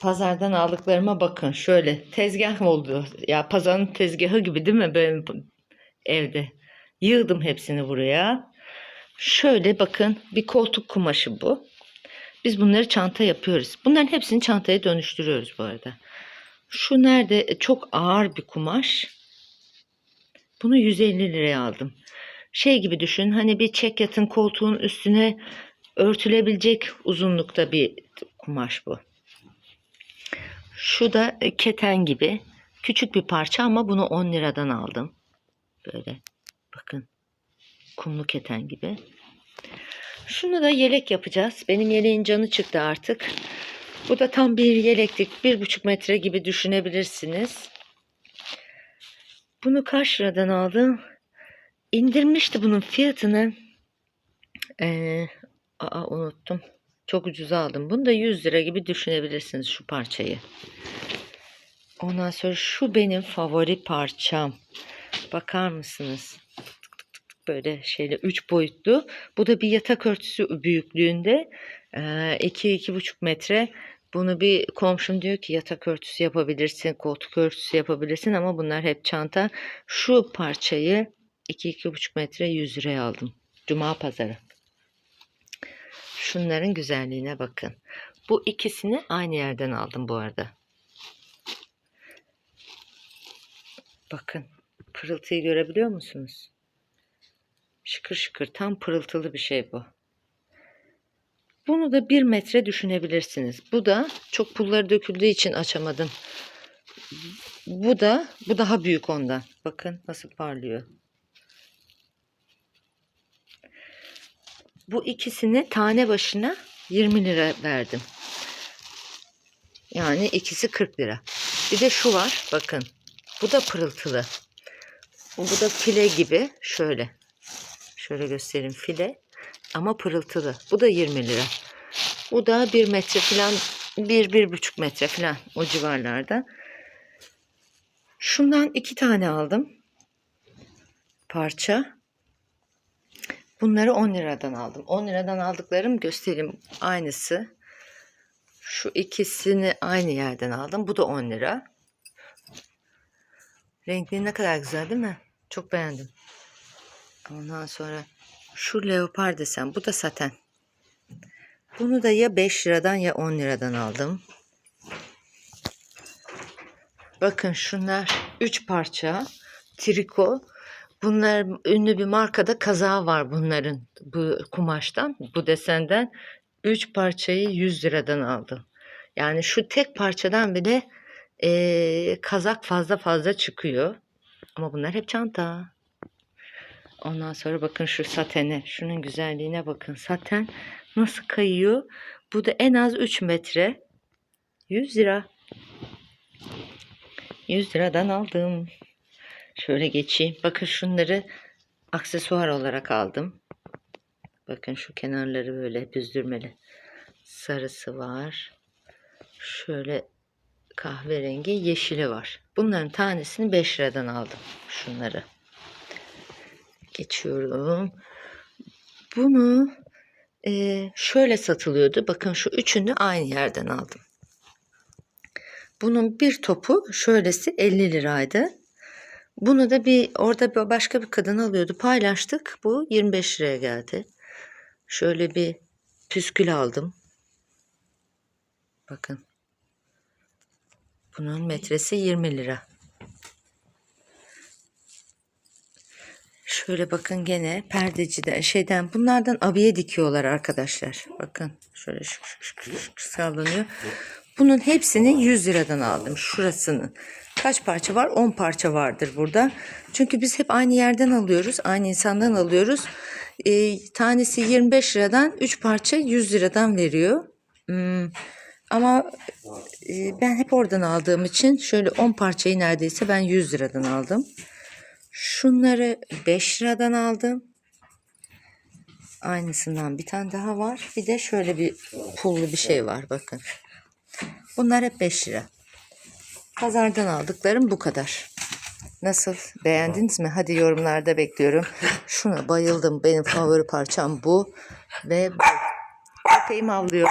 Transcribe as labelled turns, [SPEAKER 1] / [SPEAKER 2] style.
[SPEAKER 1] pazardan aldıklarıma bakın. Şöyle tezgah oldu. Ya pazarın tezgahı gibi değil mi benim evde? Yığdım hepsini buraya. Şöyle bakın bir koltuk kumaşı bu. Biz bunları çanta yapıyoruz. Bunların hepsini çantaya dönüştürüyoruz bu arada. Şu nerede? E, Çok ağır bir kumaş. Bunu 150 liraya aldım. Şey gibi düşün. Hani bir çek yatın koltuğun üstüne örtülebilecek uzunlukta bir kumaş bu. Şu da e, keten gibi. Küçük bir parça ama bunu 10 liradan aldım. Böyle bakın. Kumlu keten gibi. Şunu da yelek yapacağız. Benim yeleğin canı çıktı artık. Bu da tam bir yeleklik. Bir buçuk metre gibi düşünebilirsiniz. Bunu kaç liradan aldım? İndirmişti bunun fiyatını. Ee, aa, unuttum. Çok ucuza aldım. Bunu da 100 lira gibi düşünebilirsiniz şu parçayı. Ondan sonra şu benim favori parçam. Bakar mısınız? Böyle şeyle 3 boyutlu. Bu da bir yatak örtüsü büyüklüğünde. 2-2,5 metre. Bunu bir komşum diyor ki yatak örtüsü yapabilirsin, koltuk örtüsü yapabilirsin ama bunlar hep çanta. Şu parçayı 2-2,5 metre 100 liraya aldım. Cuma pazarı. Şunların güzelliğine bakın. Bu ikisini aynı yerden aldım bu arada. Bakın pırıltıyı görebiliyor musunuz? Şıkır şıkır tam pırıltılı bir şey bu. Bunu da bir metre düşünebilirsiniz. Bu da çok pulları döküldüğü için açamadım. Bu da bu daha büyük ondan. Bakın nasıl parlıyor. Bu ikisini tane başına 20 lira verdim. Yani ikisi 40 lira. Bir de şu var bakın. Bu da pırıltılı. Bu da file gibi. Şöyle. Şöyle göstereyim file. Ama pırıltılı. Bu da 20 lira. Bu da 1 metre falan. 1-1,5 metre falan o civarlarda. Şundan iki tane aldım. Parça. Bunları 10 liradan aldım. 10 liradan aldıklarım göstereyim. Aynısı. Şu ikisini aynı yerden aldım. Bu da 10 lira. Renkli ne kadar güzel değil mi? Çok beğendim. Ondan sonra şu leopar desem bu da saten. Bunu da ya 5 liradan ya 10 liradan aldım. Bakın şunlar 3 parça triko. Bunlar ünlü bir markada kazağı var bunların bu kumaştan, bu desenden. 3 parçayı 100 liradan aldım. Yani şu tek parçadan bile eee, kazak fazla fazla çıkıyor. Ama bunlar hep çanta. Ondan sonra bakın şu satene. Şunun güzelliğine bakın. Saten nasıl kayıyor. Bu da en az 3 metre. 100 lira. 100 liradan aldım. Şöyle geçeyim. Bakın şunları aksesuar olarak aldım. Bakın şu kenarları böyle büzdürmeli. Sarısı var. Şöyle kahverengi yeşili var. Bunların tanesini 5 liradan aldım. Şunları. Geçiyorum. Bunu eee, şöyle satılıyordu. Bakın şu üçünü aynı yerden aldım. Bunun bir topu şöylesi 50 liraydı. Bunu da bir orada başka bir kadın alıyordu. Paylaştık. Bu 25 liraya geldi. Şöyle bir püskül aldım. Bakın. Bunun metresi 20 lira. Şöyle bakın gene perdeciden şeyden bunlardan abiye dikiyorlar arkadaşlar. Bakın şöyle şık şık şık şık sallanıyor. Bunun hepsini 100 liradan aldım şurasını. Kaç parça var? 10 parça vardır burada. Çünkü biz hep aynı yerden alıyoruz. Aynı insandan alıyoruz. Ee, tanesi 25 liradan 3 parça 100 liradan veriyor. Hmm, Ama e, ben hep oradan aldığım için şöyle 10 parçayı neredeyse ben 100 liradan aldım. Şunları 5 liradan aldım. Aynısından bir tane daha var. Bir de şöyle bir pullu bir şey var bakın. Bunlar hep 5 lira. Pazardan aldıklarım bu kadar. Nasıl? Beğendiniz mi? Hadi yorumlarda bekliyorum. Şuna bayıldım. Benim favori parçam bu. Ve bu. Köpeğim avlıyor.